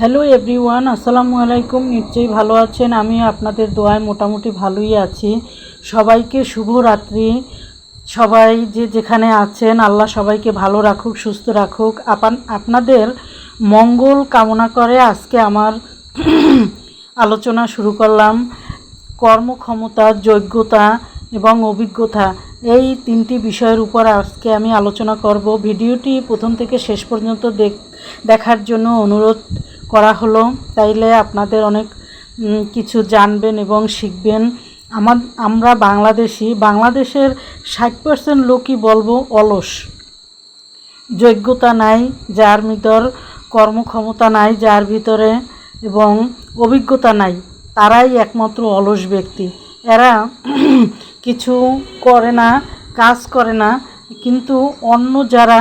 Hello everyone, আসসালামু আলাইকুম। নিশ্চয়ই ভালো আছেন। আমি আপনাদের দোয়ায় মোটামুটি ভালোই আছি। সবাইকে শুভ রাত্রি। সবাই যে যেখানে আছেন, আল্লাহ সবাইকে ভালো রাখুক, সুস্থ রাখুক। আপান আপনাদের মঙ্গল কামনা করে আজকে আমার আলোচনা শুরু করলাম। কর্মক্ষমতা, যোগ্যতা এবং অভিজ্ঞতা এই তিনটি বিষয়ের উপর আজকে আমি আলোচনা করব। ভিডিওটি প্রথম থেকে শেষ পর্যন্ত দেখ দেখার জন্য অনুরোধ করা হলো, তাইলে আপনাদের অনেক কিছু জানবেন এবং শিখবেন। আমার, আমরা বাংলাদেশি, বাংলাদেশের ষাট পার্সেন্ট লোকই বলব অলস। যোগ্যতা নাই, যার ভিতর কর্মক্ষমতা নাই, যার ভিতরে এবং অভিজ্ঞতা নাই, তারাই একমাত্র অলস ব্যক্তি। এরা কিছু করে না, কাজ করে না, কিন্তু অন্য যারা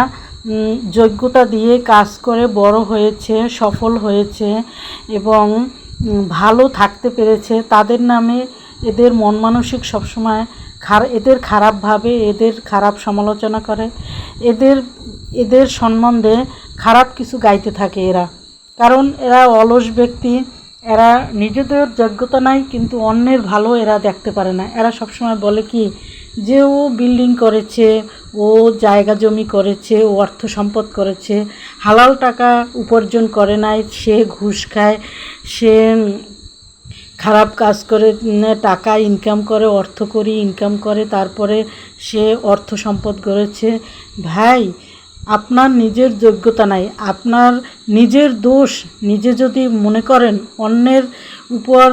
যোগ্যতা দিয়ে কাজ করে বড় হয়েছে, সফল হয়েছে এবং ভালো থাকতে পেরেছে। তাদের নামে এদের মন মানসিক সবসময় খার, এদের খারাপ ভাবে, এদের খারাপ সমালোচনা করে। এদের এদের সম্বন্ধে খারাপ কিছু গাইতে থাকে এরা। কারণ এরা অলস ব্যক্তি, এরা নিজেদের যোগ্যতা নাই কিন্তু অন্যের ভালো এরা দেখতে পারে না। এরা সবসময় বলে কি, যে ও বিল্ডিং করেছে ও জায়গা জমি করেছে, ও অর্থ সম্পদ করেছে, হালাল টাকা উপার্জন করে নাই, সে ঘুষ খায়, সে খারাপ কাজ করে টাকা ইনকাম করে, অর্থ করি ইনকাম করে, তারপরে সে অর্থ সম্পদ গড়েছে ভাই, আপনার নিজের যোগ্যতা নাই, আপনার নিজের দোষ, নিজে যদি মনে করেন অন্যের উপর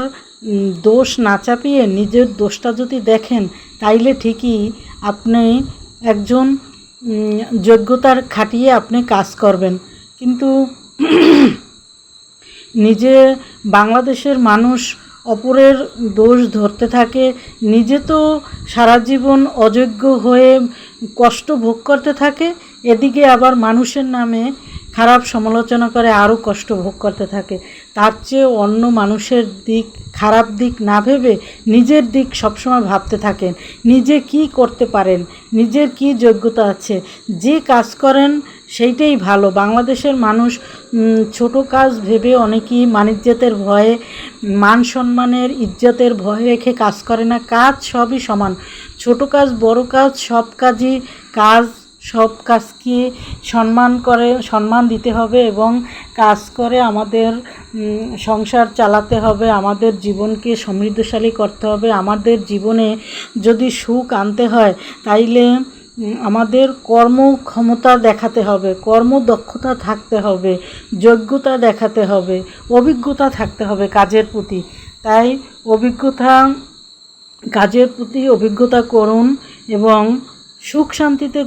দোষ না চাপিয়ে নিজের দোষটা যদি দেখেন, তাইলে ঠিকই আপনি একজন যোগ্যতার খাটিয়ে আপনি কাজ করবেন। কিন্তু নিজে বাংলাদেশের মানুষ অপরের দোষ ধরতে থাকে, নিজে তো সারা জীবন অযোগ্য হয়ে কষ্ট ভোগ করতে থাকে, এদিকে আবার মানুষের নামে খারাপ সমালোচনা করে আরও কষ্ট ভোগ করতে থাকে। তার চেয়ে অন্য মানুষের দিক খারাপ দিক না ভেবে নিজের দিক সবসময় ভাবতে থাকেন। নিজে কি করতে পারেন? নিজের কি যোগ্যতা আছে? যে কাজ করেন, সেইটাই ভালো। বাংলাদেশের মানুষ ছোট কাজ ভেবে অনেকেই মানিজ্যতের ভয়ে, মান সম্মানের, ইজ্জতের ভয় রেখে কাজ করে না। কাজ সবই সমান। ছোট কাজ, বড় কাজ, সব কাজই কাজ সব কাজকে সম্মান করে, সম্মান দিতে হবে এবং কাজ করে আমাদের সংসার চালাতে হবে, আমাদের জীবনকে সমৃদ্ধশালী করতে হবে। আমাদের জীবনে যদি সুখ আনতে হয়, তাইলে আমাদের কর্মক্ষমতা দেখাতে হবে কর্মদক্ষতা থাকতে হবে, যোগ্যতা দেখাতে হবে, অভিজ্ঞতা থাকতে হবে কাজের প্রতি। তাই অভিজ্ঞতা, কাজের প্রতি অভিজ্ঞতা করুন এবং সুখ শান্তিতে